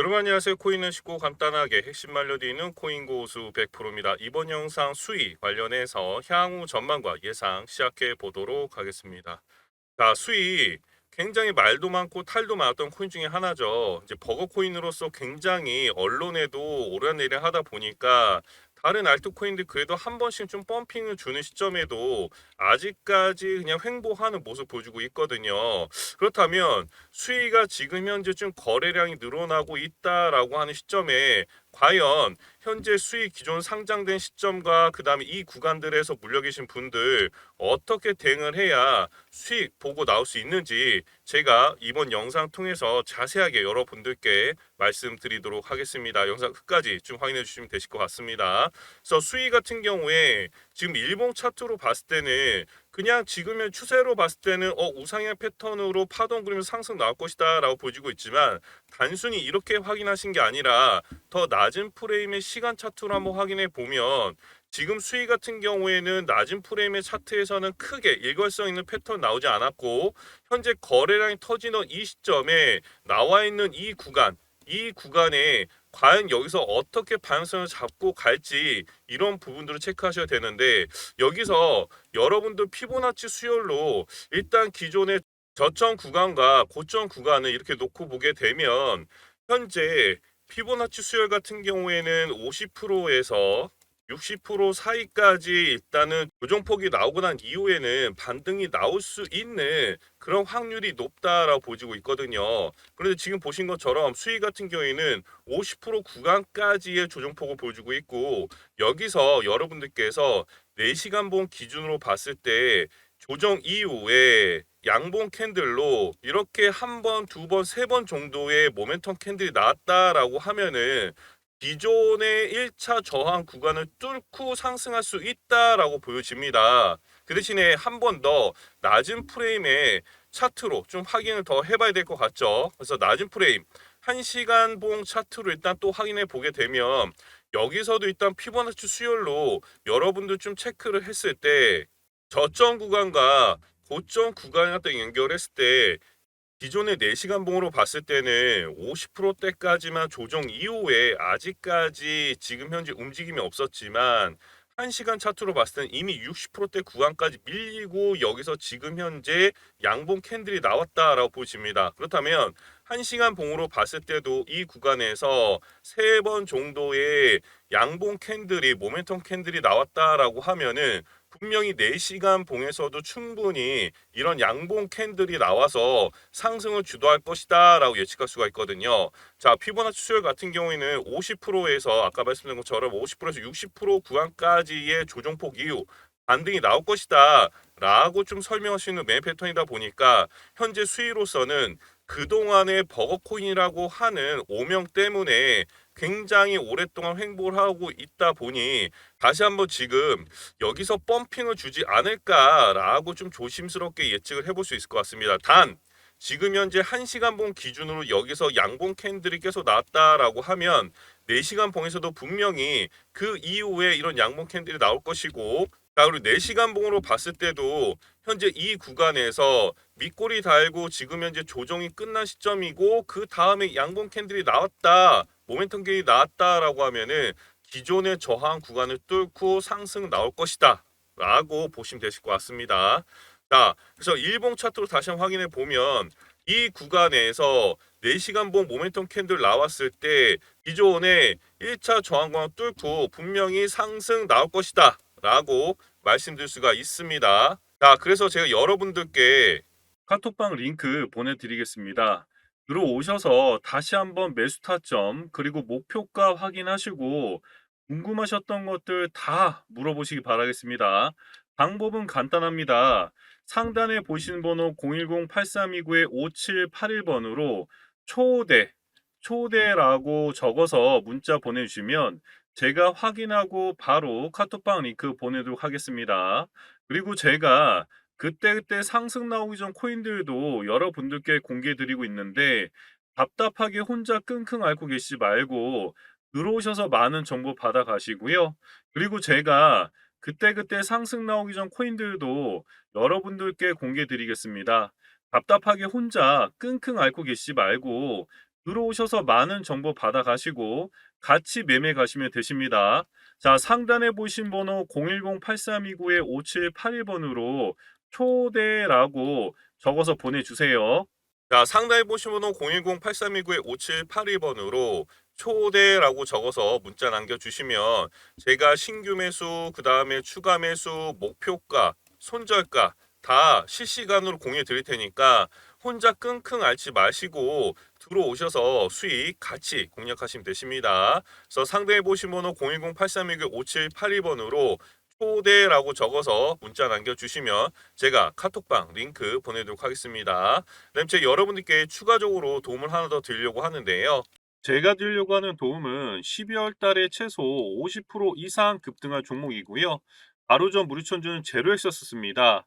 여러분 안녕하세요. 코인은 쉽고 간단하게 핵심 말려드리는 코인 고수 100%입니다. 이번 영상 수익 관련해서 향후 전망과 예상 시작해 보도록 하겠습니다. 자, 수익 굉장히 말도 많고 탈도 많았던 코인 중에 하나죠. 이제 버거 코인으로서 굉장히 언론에도 오르내리를 하다 보니까 다른 알트코인들 그래도 한 번씩 좀 펌핑을 주는 시점에도 아직까지 그냥 횡보하는 모습 보여주고 있거든요. 그렇다면 수위가 지금 현재 좀 거래량이 늘어나고 있다라고 하는 시점에 과연 현재 수익 기존 상장된 시점과 그 다음에 이 구간들에서 물려 계신 분들 어떻게 대응을 해야 수익 보고 나올 수 있는지 제가 이번 영상 통해서 자세하게 여러분들께 말씀드리도록 하겠습니다. 영상 끝까지 좀 확인해 주시면 되실 것 같습니다. 그래서 수익 같은 경우에 지금 일봉 차트로 봤을 때는 그냥 지금의 추세로 봤을 때는 어 우상향 패턴으로 파동 그리면서 상승 나올 것이다 라고 보여지고 있지만 단순히 이렇게 확인하신 게 아니라 더 낮은 프레임의 시간 차트로 한번 확인해 보면 지금 수익 같은 경우에는 낮은 프레임의 차트에서는 크게 일관성 있는 패턴 나오지 않았고 현재 거래량이 터지는 이 시점에 나와 있는 이 구간 이 구간에 과연 여기서 어떻게 방향성을 잡고 갈지 이런 부분들을 체크하셔야 되는데 여기서 여러분들 피보나치 수열로 일단 기존의 저점 구간과 고점 구간을 이렇게 놓고 보게 되면 현재 피보나치 수열 같은 경우에는 50%에서 60% 사이까지 일단은 조정폭이 나오고 난 이후에는 반등이 나올 수 있는 그런 확률이 높다라고 보지고 있거든요. 그런데 지금 보신 것처럼 수익 같은 경우에는 50% 구간까지의 조정폭을 보여주고 있고 여기서 여러분들께서 4시간 봉 기준으로 봤을 때 조정 이후에 양봉 캔들로 이렇게 한 번, 두 번, 세 번 정도의 모멘텀 캔들이 나왔다라고 하면은 기존의 1차 저항 구간을 뚫고 상승할 수 있다라고 보여집니다. 그 대신에 한 번 더 낮은 프레임의 차트로 좀 확인을 더 해봐야 될 것 같죠. 그래서 낮은 프레임 1시간 봉 차트로 일단 또 확인해 보게 되면 여기서도 일단 피보나치 수열로 여러분들 좀 체크를 했을 때 저점 구간과 고점 구간을 갖다 연결했을 때 기존의 4시간 봉으로 봤을 때는 50%대까지만 조정 이후에 아직까지 지금 현재 움직임이 없었지만 1시간 차트로 봤을 때는 이미 60%대 구간까지 밀리고 여기서 지금 현재 양봉 캔들이 나왔다라고 보십니다. 그렇다면 1시간 봉으로 봤을 때도 이 구간에서 세 번 정도의 양봉 캔들이 모멘텀 캔들이 나왔다라고 하면은 분명히 4시간 봉에서도 충분히 이런 양봉 캔들이 나와서 상승을 주도할 것이다 라고 예측할 수가 있거든요. 자, 피보나치 수열 같은 경우에는 50%에서 아까 말씀드린 것처럼 50%에서 60% 구간까지의 조정폭 이후 반등이 나올 것이다 라고 좀 설명할 수 있는 매매 패턴이다 보니까 현재 수위로서는 그동안의 버거코인이라고 하는 오명 때문에 굉장히 오랫동안 횡보를 하고 있다 보니 다시 한번 지금 여기서 펌핑을 주지 않을까라고 좀 조심스럽게 예측을 해볼 수 있을 것 같습니다. 단 지금 현재 1시간 봉 기준으로 여기서 양봉 캔들이 계속 나왔다라고 하면 4시간 봉에서도 분명히 그 이후에 이런 양봉 캔들이 나올 것이고 자 그리고 4시간 봉으로 봤을 때도 현재 이 구간에서 밑꼬리 달고 지금 현재 조정이 끝난 시점이고 그 다음에 양봉 캔들이 나왔다 모멘텀 캔이 나왔다라고 하면은 기존의 저항 구간을 뚫고 상승 나올 것이다 라고 보시면 되실 것 같습니다. 자 그래서 일봉 차트로 다시 한번 확인해 보면 이 구간에서 4시간 봉 모멘텀 캔들 나왔을 때 기존의 1차 저항 구간 뚫고 분명히 상승 나올 것이다 라고 말씀드릴 수가 있습니다. 자, 그래서 제가 여러분들께 카톡방 링크 보내드리겠습니다. 들어오셔서 다시 한번 매수 타점 그리고 목표가 확인하시고 궁금하셨던 것들 다 물어보시기 바라겠습니다. 방법은 간단합니다. 상단에 보시는 번호 010-8329-5781번으로 초대, 초대라고 적어서 문자 보내주시면 제가 확인하고 바로 카톡방 링크 보내도록 하겠습니다. 그리고 제가 그때그때 상승 나오기 전 코인들도 여러분들께 공개 드리고 있는데 답답하게 혼자 끙끙 앓고 계시지 말고 들어오셔서 많은 정보 받아 가시고요. 그리고 제가 그때그때 상승 나오기 전 코인들도 여러분들께 공개 드리겠습니다. 답답하게 혼자 끙끙 앓고 계시지 말고 들어오셔서 많은 정보 받아 가시고 같이 매매 가시면 되십니다. 자, 상단에 보신 번호 010-8329-5781번으로 초대라고 적어서 보내주세요. 자, 상단에 보신 번호 010-8329-5782번으로 초대라고 적어서 문자 남겨주시면 제가 신규 매수, 그 다음에 추가 매수, 목표가, 손절가 다 실시간으로 공유해 드릴 테니까 혼자 끙끙 앓지 마시고 들어오셔서 수익 같이 공략하시면 되십니다. 그래서 상대에 보신 번호 010-8329-5782번으로 초대라고 적어서 문자 남겨주시면 제가 카톡방 링크 보내도록 하겠습니다. 그다음 제 여러분들께 추가적으로 도움을 하나 더 드리려고 하는데요. 제가 드리려고 하는 도움은 12월 달에 최소 50% 이상 급등할 종목이고요. 바로 전 무료천주는 제로했었습니다.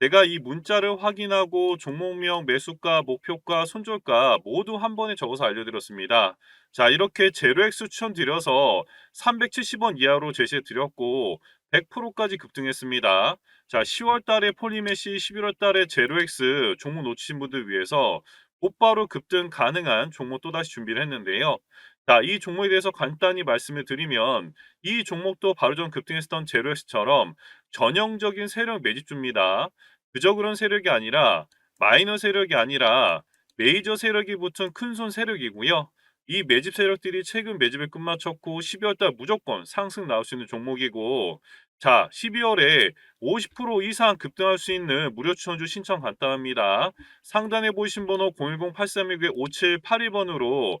내가 이 문자를 확인하고 종목명, 매수가, 목표가, 손절가 모두 한 번에 적어서 알려드렸습니다. 자, 이렇게 제로엑스 추천드려서 370원 이하로 제시해 드렸고 100%까지 급등했습니다. 자, 10월 달에 폴리메시, 11월 달에 제로엑스 종목 놓치신 분들 위해서 곧바로 급등 가능한 종목 또다시 준비를 했는데요. 자, 이 종목에 대해서 간단히 말씀을 드리면 이 종목도 바로 전 급등했었던 제로엑스처럼 전형적인 세력 매집주입니다. 그저 그런 세력이 아니라 마이너 세력이 아니라 메이저 세력이 붙은 큰손 세력이고요. 이 매집 세력들이 최근 매집을 끝마쳤고 12월 달 무조건 상승 나올 수 있는 종목이고 자 12월에 50% 이상 급등할 수 있는 무료 추천주 신청 간단합니다. 상단에 보이신 번호 010-8361-5782번으로